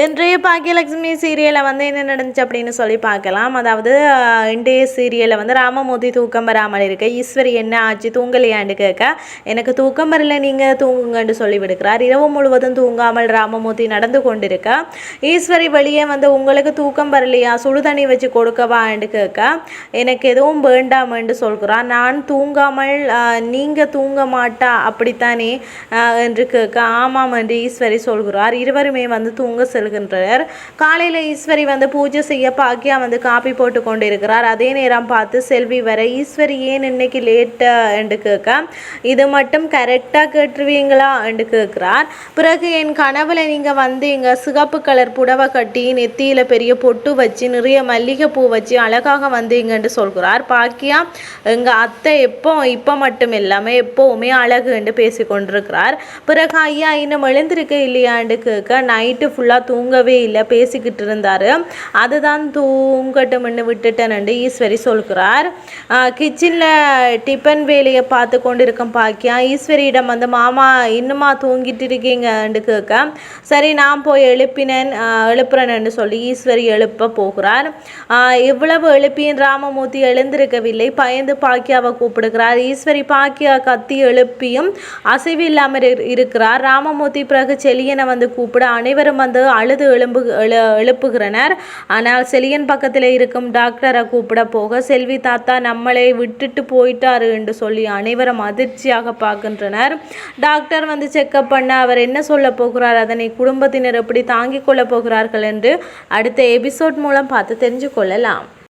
இன்றைய பாக்கியலட்சுமி சீரியலில் வந்து என்ன நடந்துச்சு அப்படின்னு சொல்லி பார்க்கலாம். அதாவது இன்றைய சீரியலில் வந்து ராமமூர்த்தி தூக்கம் வராமல் இருக்க ஈஸ்வரி என்ன ஆச்சு? தூங்கலையான்னு கேட்க எனக்கு தூக்கம் வரல நீங்கள் தூங்குங்கன்னு சொல்லி விடுக்கிறார். இரவு முழுவதும் தூங்காமல் ராமமூர்த்தி நடந்து கொண்டிருக்க ஈஸ்வரி வெளியே வந்து உங்களுக்கு தூக்கம் வரலையா? சுடுதண்ணி வச்சு கொடுக்கவான்னு கேட்க எனக்கு எதுவும் வேண்டாம்னு சொல்கிறார். நான் தூங்காமல் நீங்கள் தூங்க மாட்டா? அப்படித்தானே? என்று கேட்க ஆமாம் என்று ஈஸ்வரி சொல்கிறார். இருவருமே வந்து தூங்க செல்கின்றனர். காலையில் ஈஸ்வரி வந்து பூஜை செய்ய பாக்கியா வந்து காப்பி போட்டு கொண்டிருக்கிறார் அதே நேரம் பார்த்து செல்வி வர ஈஸ்வரி ஏன் இன்னைக்கு லேட்டு என்று கேட்க இது மட்டும் கரெக்டாக கேட்டுருவீங்களா? என்று கேட்கிறார். பிறகு என் கனவுல நீங்கள் வந்து இங்கே சிகப்பு கலர் புடவை கட்டி நெத்தியில் பெரிய பொட்டு வச்சு நிறைய மல்லிகை பூ வச்சு அழகாக வந்தீங்கன்னு சொல்கிறார். பாக்கியா எங்கள் அத்தை எப்போ இப்போ மட்டும் இல்லாமல் எப்போவுமே அழகு என்று பேசி கொண்டிருக்கிறார் பிறகு ஐயா இன்னும் எழுந்திருக்க இல்லையான்னு கேட்க நைட்டு ஃபுல்லாக தூங்கவே இல்லை பேசிக்கிட்டு இருந்தார் அதுதான் தூங்கட்டும்னு விட்டுட்டேன்னு ஈஸ்வரி சொல்கிறார். கிச்சனில் டிஃபன் வேலையை பார்த்து கொண்டு கொண்டிருக்கும் பாக்கியா. ஈஸ்வரியிடம் வந்து மாமா இன்னுமா தூங்கிட்டு இருக்கீங்கன்னு கேட்க சரி நான் போய் எழுப்பினேன் எழுப்புறேன்னு சொல்லி ஈஸ்வரி எழுப்ப போகிறார். இவ்வளவு எழுப்பியும் ராமமூர்த்தி எழுந்திருக்கவில்லை. பயந்து பாக்கியாவை கூப்பிடுகிறார். ஈஸ்வரி பாக்கியா கத்தி எழுப்பியும் அசைவு இல்லாமல் இரு- இருக்கிறார். ராமமூர்த்தி பிறகு செலியனை வந்து கூப்பிட அனைவரும் வந்து அழுது எழும்பு எழு எழுப்புகிறனர். ஆனால் செலியன் பக்கத்தில் இருக்கும் டாக்டரை கூப்பிட போக செல்வி தாத்தா நம்மளை விட்டுட்டு போயிட்டாரு என்று சொல்லி அனைவரும் அதிர்ச்சியாக பார்க்கின்றனர். டாக்டர் வந்து செக்கப் பண்ண அவர் என்ன சொல்ல போகிறார் அதனை குடும்பத்தினர் எப்படி தாங்கிக் கொள்ளப் போகிறார்கள் என்று அடுத்த எபிசோட் மூலம் பார்த்து தெரிஞ்சு கொள்ளலாம்.